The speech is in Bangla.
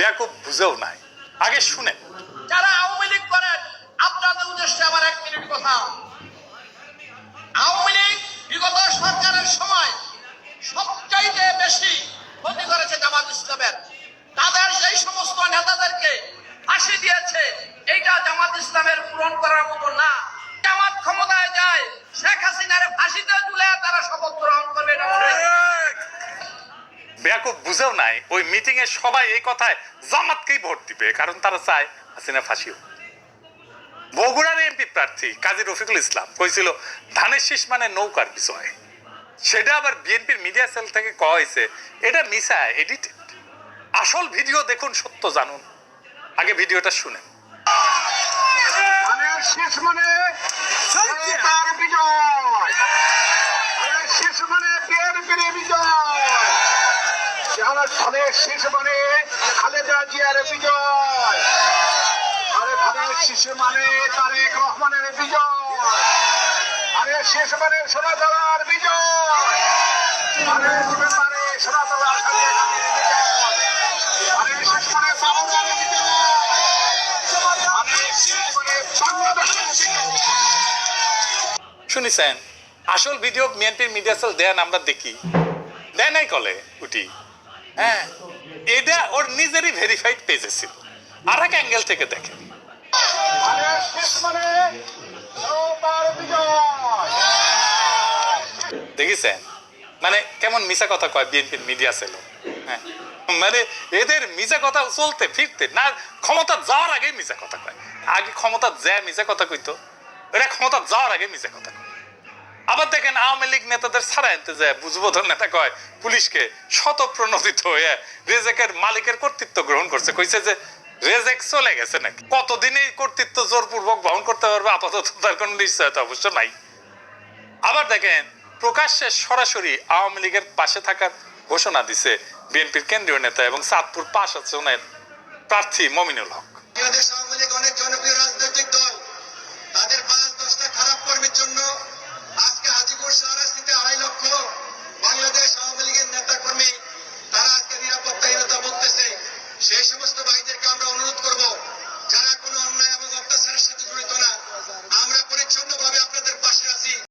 বেয়াকুব বুঝেও নাই। আগে শুনেন। যারা আওয়ামী লীগ করেন, আপনাদের উদ্দেশ্যে আমার এক মিনিট কথা। আওয়ামী লীগ বিগত সরকারের সময় সবচাইতে বেশি ক্ষতি করেছে জামাত ইসলামের। তাদের সেই সমস্ত নেতাদেরকে ফাঁসি দিয়েছে, এইটা জামাত ইসলামের পূরণ করার মতো না। জামাত ক্ষমতায় যায়, শেখ হাসিনার ফাঁসিতে ঝুলে তারা শপথ গ্রহণ করবে এটা মনে রাখবেন। বেয়াকুব বুঝেও নাই ওই মিটিং এ সবাই এই কথায় জামাতকেই ভোট দিবে কারণ তারা চায় হাসিনা ফাঁসিও বগুড়ার এমপি প্রার্থী কাজী রফিকুল ইসলাম কইছিল ধানের শীষ মানে নৌকার বিষয় সেটা আবার বিএনপির মিডিয়া সেল থেকে কয়া হয়েছে এটা মিসা এডিটেড। আসল ভিডিও দেখুন সত্য জানুন। আগে ভিডিওটা শুনেন। ধানের শেষ মানে বিজয়। শেষ মানে বিজয়। ধানের মানে খালেদা মানে মানে মানে মানে শুনিছেন আসল ভিডিও বিএনপির মিডিয়া সেল দেন, আমরা দেখি। দেয় নাই কলে, উঠি। হ্যাঁ এটা ওর নিজেরই ভেরিফাইড পেজে ছিল। আর এক অ্যাঙ্গেল থেকে মানে দেখেছেন? মানে কেমন মিশা কথা কয় বিএনপির মিডিয়া সেল হ্যাঁ মানে এদের মিশা কথা চলতে, ফিরতে, না, ক্ষমতা যাওয়ার আগে মিশা কথা কয়। আগে ক্ষমতা যায় মিশা কথা কইতো এটা ক্ষমতা যাওয়ার আগে মিশা কথা কয়। আবার দেখেন আওয়ামী লীগ নেতাদের ছাড়া আনতে যায় বুঝবোধন নেতা কয়, পুলিশকে শত প্রণোদিত হয়ে রেজেকের মালিকের কর্তৃত্ব গ্রহণ করছে। কইছে যে রেজেক চলে গেছে নাকি? কতদিন কর্তৃত্ব জোরপূর্বক বহন করতে পারবে? আপাতত তার কোনো নিশ্চয়তা অবশ্য নাই। আবার দেখেন, প্রকাশ্যে সরাসরি আওয়ামী লীগের পাশে থাকার ঘোষণা দিছে বিএনপির কেন্দ্রীয় নেতা এবং চাঁদপুর পাঁচ আসনের প্রার্থী মমিনুল হক।